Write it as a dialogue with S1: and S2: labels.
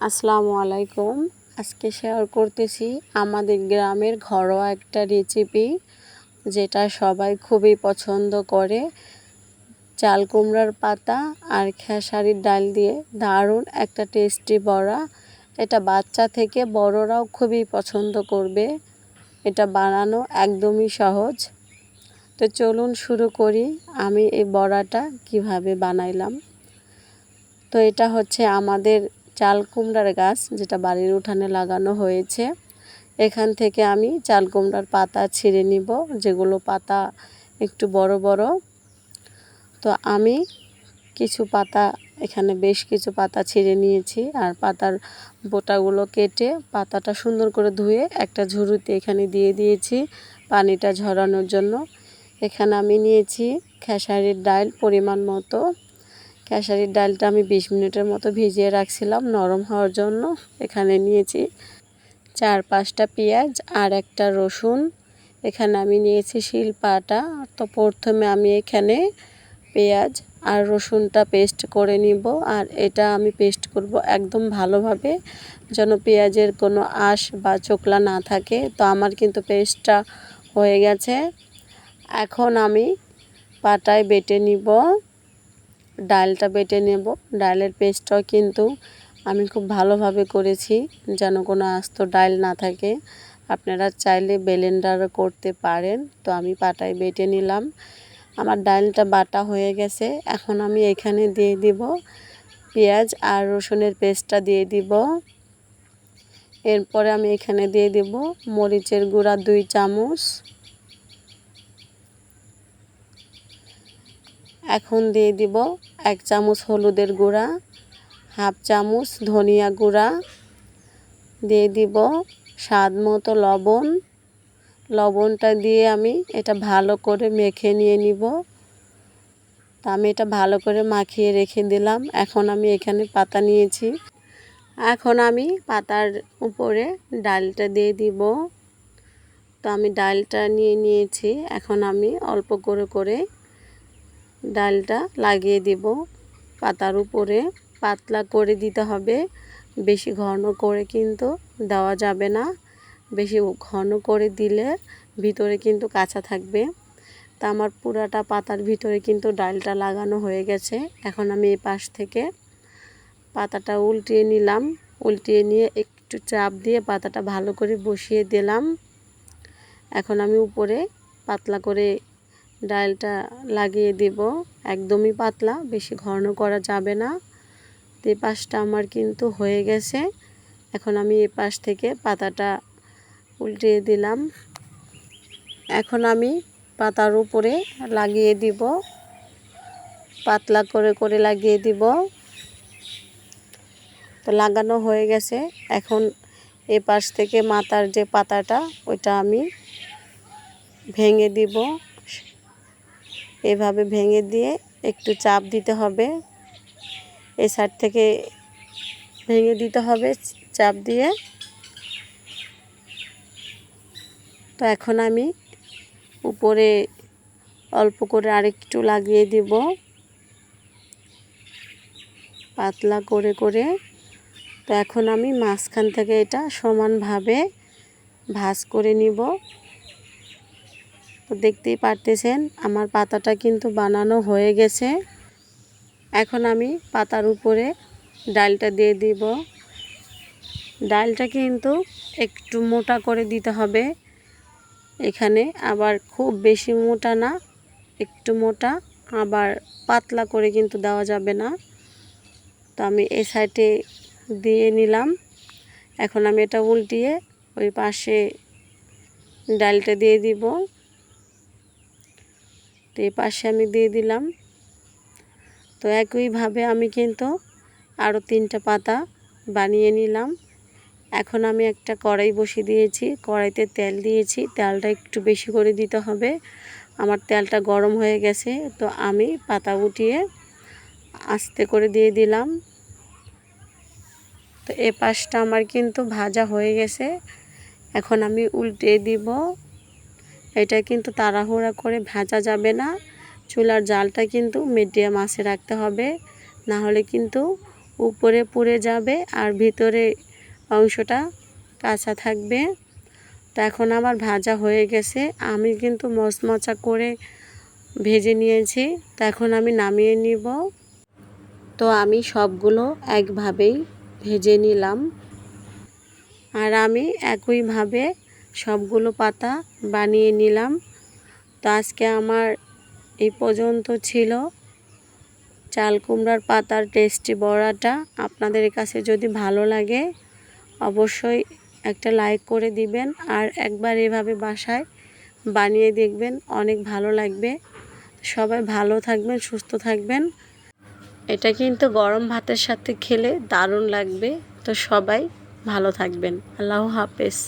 S1: আসসালামু আলাইকুম। আজকে শেয়ার করতেছি আমাদের গ্রামের ঘরোয়া একটা রেসিপি যেটা সবাই খুবই পছন্দ করে। চাল কুমড়ার পাতা আর খেসারির ডাল দিয়ে দারুণ একটা টেস্টি বড়া। এটা বাচ্চা থেকে বড়রাও খুবই পছন্দ করবে। এটা বানানো একদমই সহজ। তো চলুন শুরু করি আমি এই বড়াটা কীভাবে বানাইলাম। তো এটা হচ্ছে আমাদের চাল কুমড়ার গাছ যেটা বাড়ির উঠানে লাগানো হয়েছে। এখান থেকে আমি চাল কুমড়ার পাতা ছিঁড়ে নিব, যেগুলো পাতা একটু বড় বড়। তো আমি কিছু পাতা, এখানে বেশ কিছু পাতা ছিঁড়ে নিয়েছি আর পাতার বোটাগুলো কেটে পাতাটা সুন্দর করে ধুয়ে একটা ঝুড়িতে এখানে দিয়ে দিয়েছি পানিটা ঝরানোর জন্য। এখানে আমি নিয়েছি খেসারির ডাল পরিমাণ মতো। খেসারির ডালটা আমি বিশ মিনিটের মতো ভিজিয়ে রাখছিলাম নরম হওয়ার জন্য। এখানে নিয়েছি চার পাঁচটা পেঁয়াজ আর একটা রসুন। এখানে আমি নিয়েছি শিলপাটা তো প্রথমে আমি এখানে পেঁয়াজ আর রসুনটা পেস্ট করে নিব আর এটা আমি পেস্ট করব একদম ভালোভাবে যেন পেঁয়াজের কোনো আঁশ বা চোকলা না থাকে। তো আমার কিন্তু পেস্টটা হয়ে গেছে। এখন আমি পাটায় বেটে নিব। ডালটা বেটে নেব। ডালের পেস্টটাও কিন্তু আমি খুব ভালোভাবে করেছি, যেন কোনো আস্ত ডাল না থাকে। আপনারা চাইলে বেলেন্ডারও করতে পারেন। তো আমি পাটায় বেটে নিলাম। আমার ডালটা বাটা হয়ে গেছে। এখন আমি এখানে দিয়ে দিব পেঁয়াজ আর রসুনের পেস্টটা দিয়ে দিব। এরপরে আমি এখানে দিয়ে দিব মরিচের গুঁড়া দুই চামচ। এখন দিয়ে দিব এক চামচ হলুদের গুঁড়া, হাফ চামচ ধনিয়া গুঁড়া, দিয়ে দিব স্বাদ মতো লবণ। লবণটা দিয়ে আমি এটা ভালো করে মেখে নিয়ে নিব। তা আমি এটা ভালো করে মাখিয়ে রেখে দিলাম। এখন আমি এখানে পাতা নিয়েছি। এখন আমি পাতার উপরে ডালটা দিয়ে দিব। তো আমি ডালটা নিয়ে নিয়েছি। এখন আমি অল্প করে করে ডালটা লাগিয়ে দেব। পাতার উপরে পাতলা করে দিতে হবে। বেশি ঘন করে কিন্তু দেওয়া যাবে না। বেশি ঘন করে দিলে ভিতরে কিন্তু কাঁচা থাকবে। তা আমার পুরাটা পাতার ভিতরে কিন্তু ডালটা লাগানো হয়ে গেছে। এখন আমি এই পাশ থেকে পাতাটা উল্টিয়ে নিলাম। উল্টিয়ে নিয়ে একটু চাপ দিয়ে পাতাটা ভালো করে বসিয়ে দিলাম। এখন আমি উপরে পাতলা করে ডালটা লাগিয়ে দেব। একদমই পাতলা, বেশি ঘন করা যাবে না। তো পাশটা আমার কিন্তু হয়ে গেছে। এখন আমি এ পাশ থেকে পাতাটা উল্টিয়ে দিলাম। এখন আমি পাতার উপরে লাগিয়ে দিব। পাতলা করে করে লাগিয়ে দিব। তো লাগানো হয়ে গেছে। এখন এ পাশ থেকে মাথার যে পাতাটা, ওইটা আমি ভেঙে দিব। এভাবে ভেঙে দিয়ে একটু চাপ দিতে হবে। এই সাইড থেকে ভেঙে দিতে হবে চাপ দিয়ে। তো এখন আমি উপরে অল্প করে আরেকটু লাগিয়ে দিব। পাতলা করে করে। তো এখন আমি মাঝখান থেকে এটা সমানভাবে ভাজ করে নিব। তো দেখতেই পারতেছেন, আমার পাতাটা কিন্তু বানানো হয়ে গেছে। এখন আমি পাতার উপরে ডালটা দিয়ে দিব। ডালটা কিন্তু একটু মোটা করে দিতে হবে। এখানে আবার খুব বেশি মোটা না, একটু মোটা, আবার পাতলা করে কিন্তু দেওয়া যাবে না। তো আমি এ সাইডে দিয়ে নিলাম। এখন আমি এটা উল্টিয়ে ওই পাশে ডালটা দিয়ে দিব। তো এই পাশে আমি দিয়ে দিলাম। তো একইভাবে আমি কিন্তু আরও তিনটা পাতা বানিয়ে নিলাম। এখন আমি একটা কড়াই বসিয়ে দিয়েছি। কড়াইতে তেল দিয়েছি। তেলটা একটু বেশি করে দিতে হবে। আমার তেলটা গরম হয়ে গেছে। তো আমি পাতা উঠিয়ে আস্তে করে দিয়ে দিলাম। তো এ পাশটা আমার কিন্তু ভাজা হয়ে গেছে। এখন আমি উল্টে দিব এটা কিন্তু তাড়াহুড়া করে ভাজা যাবে না। চুলার জালটা কিন্তু মিডিয়াম আঁচে রাখতে হবে। না হলে কিন্তু উপরে পুড়ে যাবে আর ভিতরে অংশটা কাঁচা থাকবে। তো এখন আমার ভাজা হয়ে গেছে। আমি কিন্তু মচমচা করে ভেজে নিয়েছি। তো এখন আমি নামিয়ে নিব। তো আমি সবগুলো একভাবেই ভেজে নিলাম। আর আমি একইভাবে সবগুলো পাতা বানিয়ে নিলাম। তো আজকে আমার এই পর্যন্ত ছিল। চাল কুমড়ার পাতার টেস্টি বড়াটা আপনাদের কাছে যদি ভালো লাগে, অবশ্যই একটা লাইক করে দিবেন আর একবার এভাবে বাসায় বানিয়ে দেখবেন, অনেক ভালো লাগবে। সবাই ভালো থাকবেন, সুস্থ থাকবেন। এটা কিন্তু গরম ভাতের সাথে খেলে দারুণ লাগবে। তো সবাই ভালো থাকবেন। আল্লাহ হাফেজ।